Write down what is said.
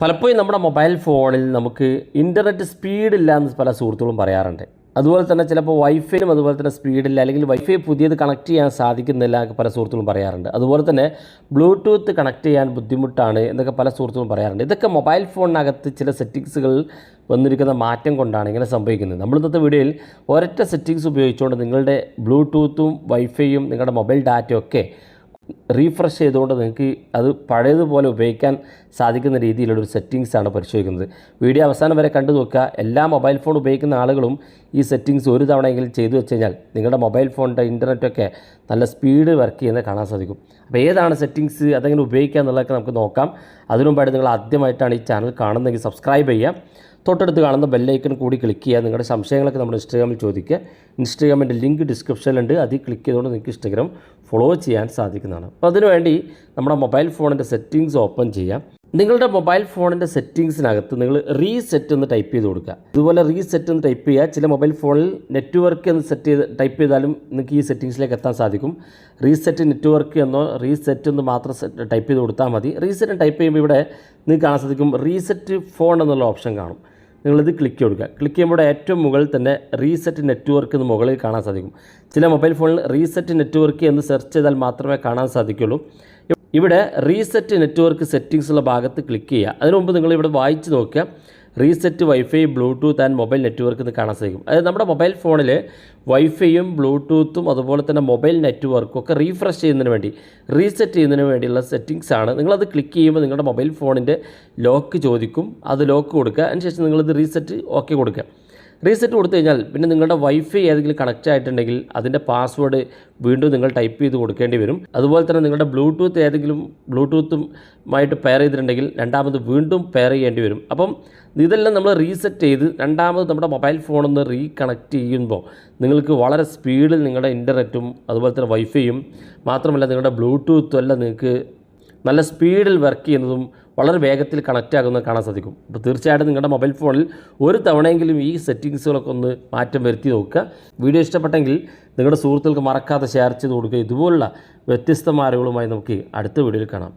പലപ്പോഴും നമ്മുടെ മൊബൈൽ ഫോണിൽ നമുക്ക് ഇന്റർനെറ്റ് സ്പീഡില്ല എന്ന് പല സുഹൃത്തുക്കളും പറയാറുണ്ട്. അതുപോലെ തന്നെ ചിലപ്പോൾ വൈഫൈയിലും അതുപോലെ തന്നെ സ്പീഡില്ല അല്ലെങ്കിൽ വൈഫൈ പുതിയത് കണക്ട് ചെയ്യാൻ സാധിക്കുന്നില്ല എന്നൊക്കെ പല സുഹൃത്തുക്കളും പറയാറുണ്ട്. അതുപോലെ തന്നെ ബ്ലൂടൂത്ത് കണക്ട് ചെയ്യാൻ ബുദ്ധിമുട്ടാണ് എന്നൊക്കെ പല സുഹൃത്തുക്കളും പറയാറുണ്ട്. ഇതൊക്കെ മൊബൈൽ ഫോണിനകത്ത് ചില സെറ്റിങ്സുകൾ വന്നിരിക്കുന്ന മാറ്റം കൊണ്ടാണ് ഇങ്ങനെ സംഭവിക്കുന്നത്. നമ്മൾ ഇന്നത്തെ വീഡിയോയിൽ ഒരൊറ്റ സെറ്റിങ്സ് ഉപയോഗിച്ചുകൊണ്ട് നിങ്ങളുടെ ബ്ലൂടൂത്തും വൈഫൈയും നിങ്ങളുടെ മൊബൈൽ ഡാറ്റയും ഒക്കെ റീഫ്രഷ് ചെയ്തുകൊണ്ട് നിങ്ങൾക്ക് അത് പഴയതുപോലെ ഉപയോഗിക്കാൻ സാധിക്കുന്ന രീതിയിലുള്ള ഒരു സെറ്റിങ്സാണ് പരിശോധിക്കുന്നത്. വീഡിയോ അവസാനം വരെ കണ്ടു നോക്കുക. എല്ലാ മൊബൈൽ ഫോൺ ഉപയോഗിക്കുന്ന ആളുകളും ഈ സെറ്റിങ്സ് ഒരു തവണയെങ്കിലും ചെയ്തു വെച്ച് കഴിഞ്ഞാൽ നിങ്ങളുടെ മൊബൈൽ ഫോണിന്റെ ഇന്റർനെറ്റൊക്കെ നല്ല സ്പീഡ് വർക്ക് ചെയ്യുന്നത് കാണാൻ സാധിക്കും. അപ്പോൾ ഏതാണ് സെറ്റിങ്സ് അതെങ്ങനെ ഉപയോഗിക്കുക എന്നുള്ളതൊക്കെ നമുക്ക് നോക്കാം. അതിനുമുമ്പായിട്ട് നിങ്ങൾ ആദ്യമായിട്ടാണ് ഈ ചാനൽ കാണുന്നതെങ്കിൽ സബ്സ്ക്രൈബ് ചെയ്യുക. തൊട്ടടുത്ത് കാണുന്ന ബെല്ലൈക്കൺ കൂടി ക്ലിക്ക് ചെയ്യുക. നിങ്ങളുടെ സംശയങ്ങളൊക്കെ നമ്മുടെ ഇൻസ്റ്റാഗ്രാമിൽ ചോദിക്കുക. ഇൻസ്റ്റാഗ്രാമിന്റെ ലിങ്ക് ഡിസ്ക്രിപ്ഷനിലുണ്ട് അതിൽ ക്ലിക്ക് ചെയ്തുകൊണ്ട് നിങ്ങൾക്ക് ഇൻസ്റ്റാഗ്രാം ഫോളോ ചെയ്യാൻ സാധിക്കുന്നതാണ്. അപ്പോൾ അതിനുവേണ്ടി നമ്മുടെ മൊബൈൽ ഫോണിന്റെ സെറ്റിങ്സ് ഓപ്പൺ ചെയ്യാം. നിങ്ങളുടെ മൊബൈൽ ഫോണിന്റെ സെറ്റിങ്സിനകത്ത് നിങ്ങൾ റീസെറ്റ് എന്ന് ടൈപ്പ് ചെയ്ത് കൊടുക്കുക. ഇതുപോലെ റീസെറ്റ് എന്ന് ടൈപ്പ് ചെയ്യുക. ചില മൊബൈൽ ഫോണിൽ നെറ്റ്വർക്ക് എന്ന് സെറ്റ് ചെയ്ത് ടൈപ്പ് ചെയ്താലും നിങ്ങൾക്ക് ഈ സെറ്റിങ്സിലേക്ക് എത്താൻ സാധിക്കും. റീസെറ്റ് നെറ്റ്വർക്ക് എന്നോ റീസെറ്റ് എന്ന് മാത്രം ടൈപ്പ് ചെയ്ത് കൊടുത്താൽ മതി. റീസെറ്റ് ടൈപ്പ് ചെയ്യുമ്പോൾ ഇവിടെ നിങ്ങൾക്ക് കാണാൻ സാധിക്കും റീസെറ്റ് ഫോൺ എന്നുള്ള ഓപ്ഷൻ കാണും. നിങ്ങളിത് ക്ലിക്ക് കൊടുക്കുക ക്ലിക്ക് ചെയ്യുമ്പോൾ ഏറ്റവും മുകളിൽ തന്നെ റീസെറ്റ് നെറ്റ്വർക്ക് എന്ന് മുകളിൽ കാണാൻ സാധിക്കും. ചില മൊബൈൽ ഫോണിൽ റീസെറ്റ് നെറ്റ്വർക്ക് എന്ന് സെർച്ച് ചെയ്താൽ മാത്രമേ കാണാൻ സാധിക്കുള്ളൂ. ഇവിടെ റീസെറ്റ് നെറ്റ്വർക്ക് സെറ്റിങ്സ് ഉള്ള ഭാഗത്ത് ക്ലിക്ക് ചെയ്യുക. അതിനു മുമ്പ് നിങ്ങൾ ഇവിടെ വായിച്ച് നോക്കുക. Reset WiFi Bluetooth and mobile network എന്ന് കാണാൻ സാധിക്കും. അതായത് നമ്മുടെ മൊബൈൽ ഫോണിൽ വൈഫൈയും ബ്ലൂടൂത്തും അതുപോലെ തന്നെ മൊബൈൽ നെറ്റ്വർക്കും ഒക്കെ റീഫ്രഷ് ചെയ്യുന്നതിന് വേണ്ടി റീസെറ്റ് ചെയ്യുന്നതിന് വേണ്ടിയുള്ള സെറ്റിങ്സ് ആണ്. നിങ്ങളത് ക്ലിക്ക് ചെയ്യുമ്പോൾ നിങ്ങളുടെ മൊബൈൽ ഫോണിന്റെ ലോക്ക് ചോദിക്കും. അത് ലോക്ക് കൊടുക്കുക. അതിനുശേഷം നിങ്ങളിത് റീസെറ്റ് ഓക്കെ കൊടുക്കുക. റീസെറ്റ് കൊടുത്തു കഴിഞ്ഞാൽ പിന്നെ നിങ്ങളുടെ വൈഫൈ ഏതെങ്കിലും കണക്റ്റ് ആയിട്ടുണ്ടെങ്കിൽ അതിന്റെ പാസ്വേഡ് വീണ്ടും നിങ്ങൾ ടൈപ്പ് ചെയ്ത് കൊടുക്കേണ്ടി വരും. അതുപോലെ തന്നെ നിങ്ങളുടെ ബ്ലൂടൂത്ത് ഏതെങ്കിലും ബ്ലൂടൂത്തുമായിട്ട് പെയർ ചെയ്തിട്ടുണ്ടെങ്കിൽ രണ്ടാമത് വീണ്ടും പെയർ ചെയ്യേണ്ടി വരും. അപ്പം ഇതെല്ലാം നമ്മൾ റീസെറ്റ് ചെയ്ത് രണ്ടാമത് നമ്മുടെ മൊബൈൽ ഫോണൊന്ന് റീകണക്ട് ചെയ്യുമ്പോൾ നിങ്ങൾക്ക് വളരെ സ്പീഡിൽ നിങ്ങളുടെ ഇന്റർനെറ്റും അതുപോലെ തന്നെ വൈഫൈയും മാത്രമല്ല നിങ്ങളുടെ ബ്ലൂടൂത്തും എല്ലാം നിങ്ങൾക്ക് നല്ല സ്പീഡിൽ വർക്ക് ചെയ്യുന്നതും വളരെ വേഗത്തിൽ കണക്റ്റ് ആകുന്നത് കാണാൻ സാധിക്കും. അപ്പോൾ തീർച്ചയായിട്ടും നിങ്ങളുടെ മൊബൈൽ ഫോണിൽ ഒരു തവണയെങ്കിലും ഈ സെറ്റിങ്സുകളൊക്കെ ഒന്ന് മാറ്റം വരുത്തി നോക്കുക. വീഡിയോ ഇഷ്ടപ്പെട്ടെങ്കിൽ നിങ്ങളുടെ സുഹൃത്തുക്കൾക്ക് മറക്കാതെ ഷെയർ ചെയ്ത് കൊടുക്കുക. ഇതുപോലുള്ള വ്യത്യസ്തമായ അറിവുകളുമായി നമുക്ക് അടുത്ത വീഡിയോയിൽ കാണാം.